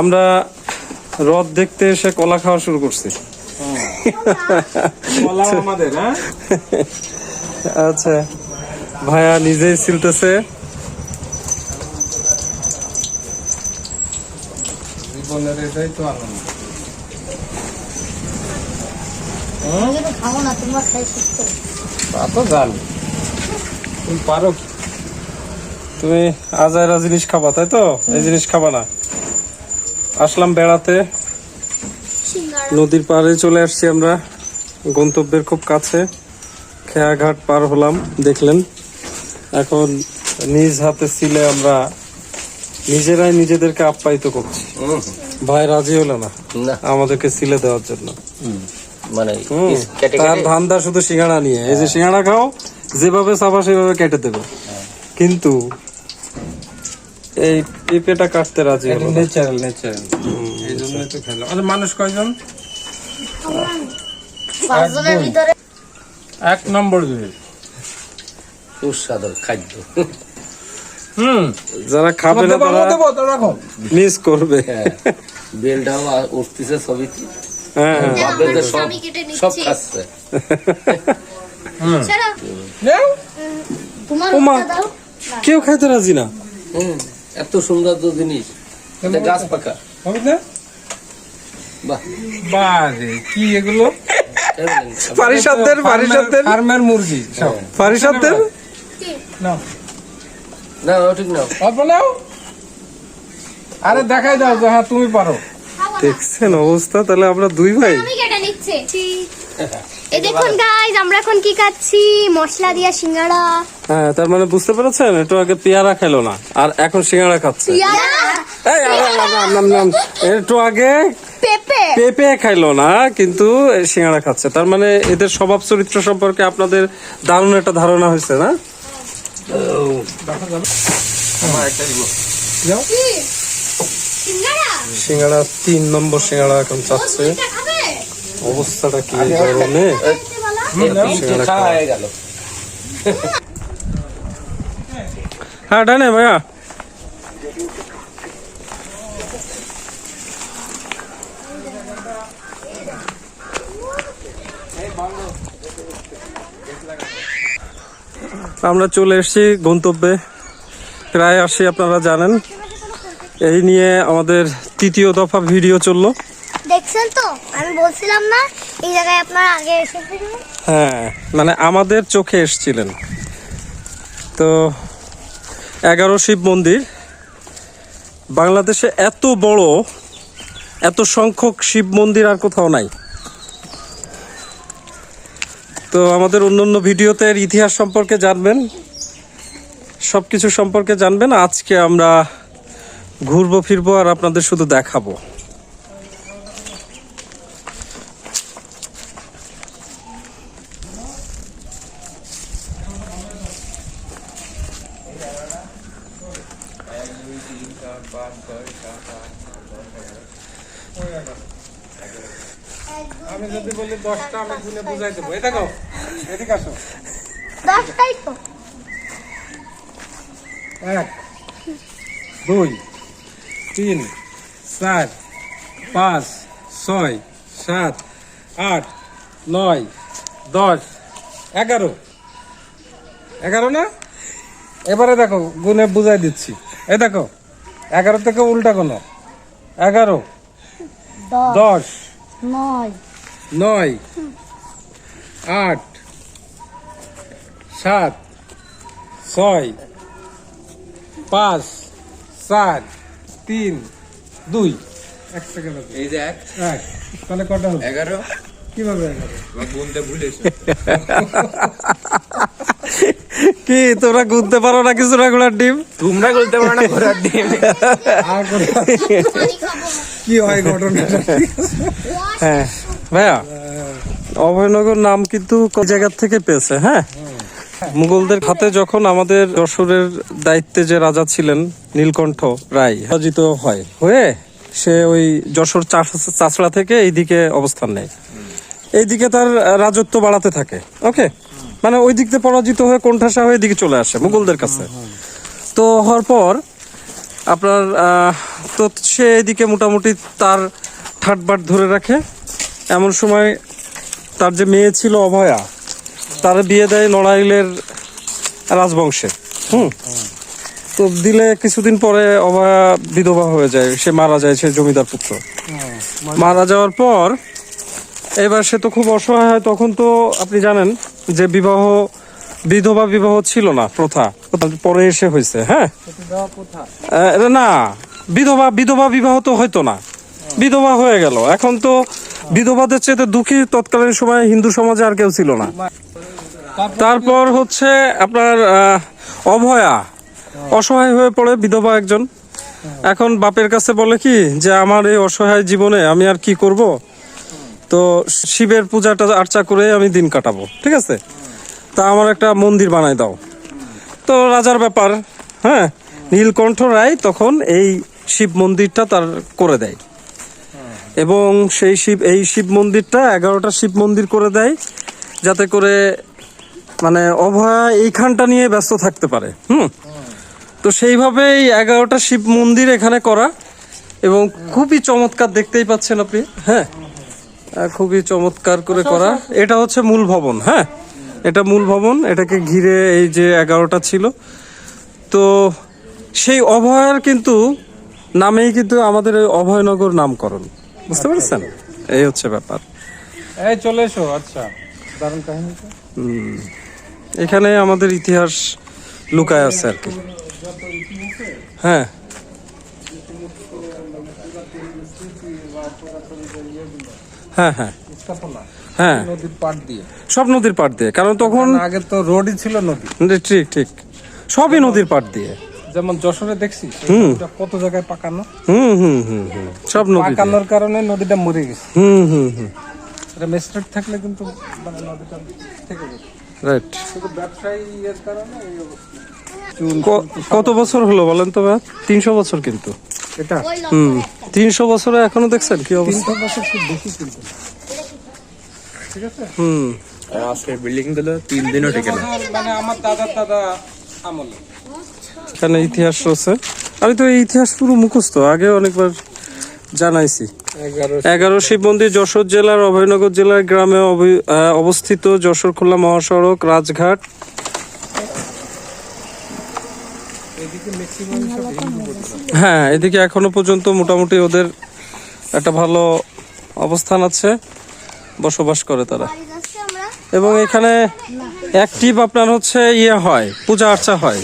আমরা হ্রদ দেখতে এসে কলা খাওয়া শুরু করছি। কলা আমাদের হ্যাঁ? আচ্ছা ভাইয়া নিজেই ছিলতেছে তা তো জানি। তুমি পারো কি? তুমি আজাইরা জিনিস খাবা তাই তো? এই জিনিস খাবা না। আসলাম বেড়াতে। নদীর পাড়ে চলে আসছি আমরা। গন্তব্যের খুব কাছে। খেয়াঘাট পার হলাম দেখলেন। এখন নিজ হাতে সিলে আমরা নিজেরাই নিজেদেরকে আপ্যায়িত করছি। ভাই রাজি হলো না না। আমাদেরকে সিলে দেওয়ার জন্য। মানে তার ধান্দা শুধু সিঙ্গাড়া নিয়ে। এই যে সিঙ্গাড়া খাও যেভাবে চাপা সেভাবে কেটে দেবে। কিন্তু এই পেঁপেটা কাটতে রাজি হলো না। ন্যাচারাল ন্যাচারাল এই জন্যই তো খেলাম আচ্ছা মানুষ কয়জন? পাঁচজনের ভিতরে এক নম্বর জিনিস সুস্বাদু খাদ্য। হুম। যারা খাবে না তারা দেবো তো রাখো। মিস করবে। হ্যাঁ বেলটাও উঠতেছে ছবিতে হ্যাঁ হ্যাঁ। সব কেটে নিচ্ছি। সব খাচ্ছে কেউ খাইতে রাজি না। হুম। এত সুন্দর তো জিনিস। এটা গাছ পাকা। হবে না? বারে কি এগুলো? ফার্মের মুরগি পারিষদদের না ঠিক না অল্প নাও। আরে দেখাই দাও যে হ্যাঁ তুমি পারো। দেখছেন অবস্থা তাহলে আমরা দুই ভাই। কেটে নিচ্ছি। এই দেখুন গাইজ আমরা এখন কি খাচ্ছি? মশলা দিয়া সিঙ্গারা হ্যাঁ তার মানে বুঝতে পেরেছেন? একটু আগে পেয়ারা খেলো না আর এখন সিঙ্গাড়া খাচ্ছে। এই, নাম, নাম। একটু আগে পেঁপে? পেঁপে খাইলো না কিন্তু সিঙ্গাড়া খাচ্ছে। তার মানে এদের স্বভাব চরিত্র সম্পর্কে আপনাদের দারুণ একটা ধারণা হয়েছে না? সিঙ্গাড়া? তিন নম্বর সিঙ্গাড়া এখন চাচ্ছে। অবস্থাটা কি গরমে? হয়ে হ্যাঁ ডানে ভাইয়া। আমরা চলে এসেছি গন্তব্যে। প্রায় আসি আপনারা জানেন। এই নিয়ে আমাদের তৃতীয় দফা ভিডিও চলল। দেখছেন তো? আমি বলছিলাম না, এই জায়গায় আগে এসেছিলেন হ্যাঁ মানে আমাদের চোখে এসছিলেন। তো এগারো শিব মন্দির, বাংলাদেশে এত বড়, এত সংখ্যক শিব মন্দির আর কোথাও নাই। তো আমাদের অন্যান্য ভিডিওতে এর ইতিহাস সম্পর্কে জানবেন সব কিছু সম্পর্কে জানবেন। আজকে আমরা ঘুরবো, ফিরবো আর আপনাদের শুধু দেখাবো। আমি যদি বলি দশটা আমি গুনে বুঝাই দেবো। এই দেখো এদিকে আসো। দশটাই তো। এক দুই তিন চার পাঁচ ছয় সাত আট নয় দশ এগারো। এগারো না? এবারে দেখো গুনে বুঝাই দিচ্ছি। এ দেখো এগারো থেকে উল্টা কোনো? এগারো। দশ। নয়। নয়। আট। সাত। ছয়। পাঁচ। চার তিন। দুই। এক সেকেন্ড এই যে এক। এক। তাহলে কটা হলো? এগারো। কীভাবে গুনতে ভুলেছে কি তোমরা ঘুরতে পারো না কিছু রাগুলার ডিম? তোমরা গুনতে পারো না ঘোড়ার ডিম। কি হয় ঘটনাটা? হ্যাঁ। ভাইয়া অভয়নগর নাম কিন্তু কোন জায়গা থেকে পেয়েছে হ্যাঁ? মুঘলদের হাতে যখন আমাদের যশোরের দায়িত্বে যে রাজা ছিলেন নীলকণ্ঠ রায় পরাজিত হয় হয়ে সে ওই যশোর চাষ- চাষড়া থেকে এইদিকে অবস্থান নেয়। এইদিকে তার রাজত্ব বাড়াতে থাকে। ওকে মানে ওই দিক থেকে পরাজিত হয়ে কোণঠাসা হয়ে এদিকে চলে আসে মুঘলদের কাছে। তো হওয়ার পর আপনার তো সে এদিকে মোটামুটি তার ঠাটবাট ধরে রাখে। এমন সময় তার যে মেয়ে ছিল অভয়া তার বিয়ে দেয় নড়াইলের রাজবংশে। হুম? তো দিলে কিছুদিন পরে অভয়া বিধবা হয়ে যায়। সে মারা যায় সে জমিদার পুত্র। মারা যাওয়ার পর এবার সে তো খুব অসহায় হয়, তখন তো আপনি জানেন যে বিবাহ, বিধবা বিবাহ ছিল না, প্রথা। পরে এসে হয়েছে হ্যাঁ? না বিধবা বিধবা বিবাহ তো হয়তো না। বিধবা হয়ে গেল। এখন তো বিধবাদের চেয়ে দুঃখী তৎকালীন সময় হিন্দু সমাজে আর কেউ ছিল না। তারপর হচ্ছে আপনার অভয়া অসহায় হয়ে পড়ে বিধবা একজন। এখন বাপের কাছে বলে কি যে, আমার এই অসহায় জীবনে আমি আর কি করব? তো শিবের পূজাটা আর্চা করে আমি দিন কাটাবো, ঠিক আছে? তা আমার একটা মন্দির বানাই দাও। তো রাজার ব্যাপার হ্যাঁ? নীলকণ্ঠ রায় তখন এই শিব মন্দিরটা তার করে দেয়। এবং সেই শিব, এই শিব মন্দিরটা এগারোটা শিব মন্দির করে দেয়, যাতে করে মানে অভয়া এইখানটা নিয়ে ব্যস্ত থাকতে পারে, হুম? তো সেইভাবেই এগারোটা শিব মন্দির এখানে করা, এবং খুবই চমৎকার দেখতেই পাচ্ছেন আপনি হ্যাঁ? খুবই চমৎকার করে করা। এটা হচ্ছে মূল ভবন হ্যাঁ? এটা মূল ভবন এটাকে ঘিরে এই যে এগারোটা ছিল। তো সেই অভয়ার কিন্তু নামেই কিন্তু আমাদের অভয়নগর নামকরণ। বুঝতে পারছেন? এই হচ্ছে ব্যাপার। এই চলে এসো আচ্ছা। দারুণ কাহিনী এখানে আমাদের ইতিহাস লুকায় আছে আর কি। হ্যাঁ। হ্যাঁ হ্যাঁ। হ্যাঁ। নদীর পাড় দিয়ে। সব নদীর পাড় দিয়ে। কারণ তখন আগে তো রোডই ছিল নদী। ঠিক ঠিক। সবই নদীর পাড় দিয়ে। যেমন যশোরে দেখছি কত জায়গায় পাকানো? হুম হুম হুম হুম। সব নদী পাকানোর কারণে নদীটা মরে গেছে। হুম হুম হুম। এটা মেস্টেট থাকলে কিন্তু মানে নদীটা থেকে যেত রাইট শুধু ব্যবসায়ী এর কারণে এই অবস্থা। কত বছর হলো বলেন তো ভাই? তিনশো বছর কিন্তু। এটা? হুম। তিনশো বছরে এখনও দেখছেন কি অবস্থা? তিনশো বছর খুব বেশি কিন্তু ঠিক আছে? হুম। আজকের বিল্ডিংগুলো তিন দিনও টিকে না। মানে আমার দাদা দাদা আমলে। এখানে ইতিহাস রয়েছে। আমি তো এই ইতিহাস পুরো মুখস্থ আগে অনেকবার জানাইছি। এগারো শিব মন্দির যশোর জেলার অভয়নগর জেলার গ্রামে অবি- অবস্থিত যশোর খুলনা মহাসড়ক রাজঘাট এদিকে ম্যাক্সিমাম সব হিন্দু পরিবার হ্যাঁ এদিকে এখনও পর্যন্ত মোটামুটি ওদের একটা ভালো অবস্থান আছে বসবাস করে তারা। এবং এখানে অ্যাক্টিভ আপনার হচ্ছে ইয়ে হয় পূজা আর্চা হয়।